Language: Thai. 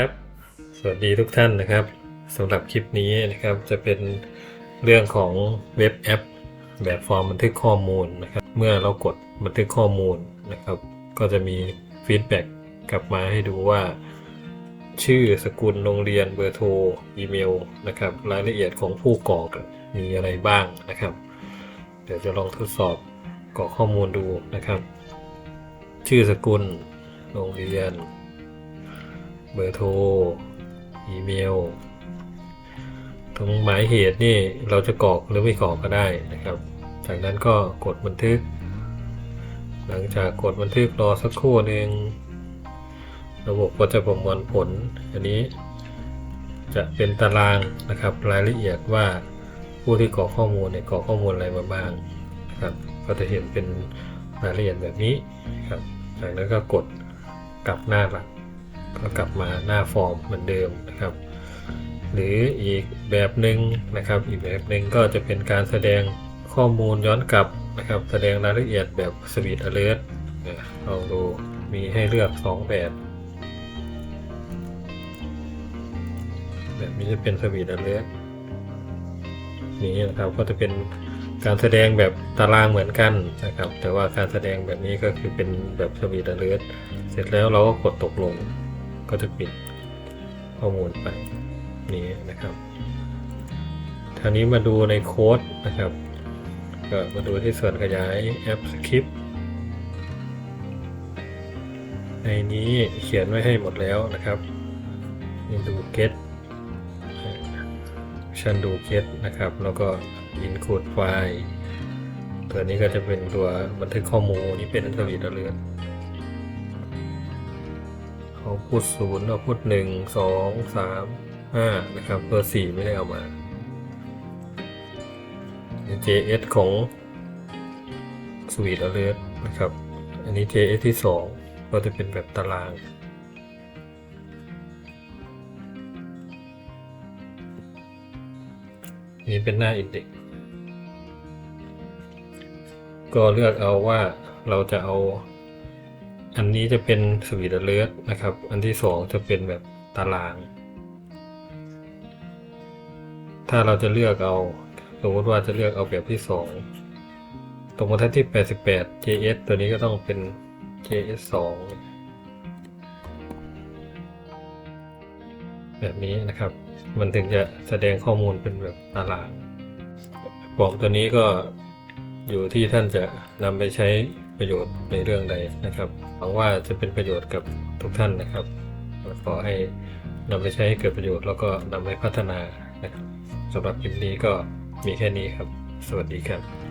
ครับ สวัสดีทุกท่านนะครับสำหรับคลิปนี้นะครับจะเป็นเรื่องของเว็บแอป แบบฟอร์มบันทึกข้อมูลนะครับ เมื่อเรากดบันทึกข้อมูลนะครับ ก็จะมีฟีดแบ็กกลับมาให้ดูว่า ชื่อสกุลโรงเรียนเบอร์โทรอีเมลนะครับ รายละเอียดของผู้กรอกมีอะไรบ้างนะครับ เดี๋ยวจะลองทดสอบกรอกข้อมูลดูนะครับ ชื่อสกุลโรงเรียน เบอร์โทร อีเมล ตรงหมายเหตุนี่เราจะกรอกหรือไม่กรอกก็ได้นะครับ จากนั้นก็กดบันทึก หลังจากกดบันทึกรอสักครู่หนึ่งระบบก็จะประมวลผล อันนี้จะเป็นตารางนะครับรายละเอียดว่าผู้ที่กรอกข้อมูลเนี่ยกรอกข้อมูลอะไรมาบ้างนะครับก็จะเห็นเป็นรายละเอียดแบบนี้ครับจากนั้นก็กดกลับหน้าหลัก ก็กลับมาหน้าฟอร์มเหมือนเดิมนะครับ หรืออีกแบบหนึ่งนะครับ อีกแบบหนึ่งก็จะเป็นการแสดงข้อมูลย้อนกลับนะครับ แสดงรายละเอียดแบบสวีทอเลิร์ลองดูมีให้เลือก 2 แบบ แบบนี้จะเป็นสวีทอเลิร์นี้นะครับก็จะเป็นการแสดงแบบตารางเหมือนกันนะครับ แต่ว่าการแสดงแบบนี้ก็คือเป็นแบบสวีทอเลิร์เสร็จแล้วเราก็กดตกลง ก็จะปิดข้อมูลไปนี้นะครับทีนี้มาดูในโค้ดนะครับ ก็มาดูที่ส่วนขยายแอปสคริปต์ในนี้เขียนไว้ให้หมดแล้วนะครับนี่ดู get ชันดู get นะครับ แล้วก็ include file ตัวนี้ก็จะเป็นตัวบันทึกข้อมูลนี่เป็นสวีทเรือน เขาพูดศูนย์เราพูดหนึ่งสองสามห้านะครับตัวสี่ไม่ได้เอามา JS ของ Sweet Alert นะครับ อันนี้ JS ที่สองก็จะเป็นแบบตาราง นี่เป็นหน้า Index ก็เลือกเอาว่าเราจะเอา อันนี้จะเป็นสวีทเลิร์นะครับ อันที่สองจะเป็นแบบตาราง ถ้าเราจะเลือกเอา สมมติว่าจะเลือกเอาแบบที่สองตรงบรรทัดที่ 88 JS ตัวนี้ก็ต้องเป็น JS 2แบบนี้นะครับ มันถึงจะแสดงข้อมูลเป็นแบบตารางฟอร์มตัวนี้ก็อยู่ที่ท่านจะนำไปใช้ ประโยชน์ในเรื่องใดนะครับ หวังว่าจะเป็นประโยชน์กับทุกท่านนะครับ ขอให้นำไปใช้ให้เกิดประโยชน์แล้วก็นำไปพัฒนานะครับสำหรับคลิปนี้ก็มีแค่นี้ครับ สวัสดีครับ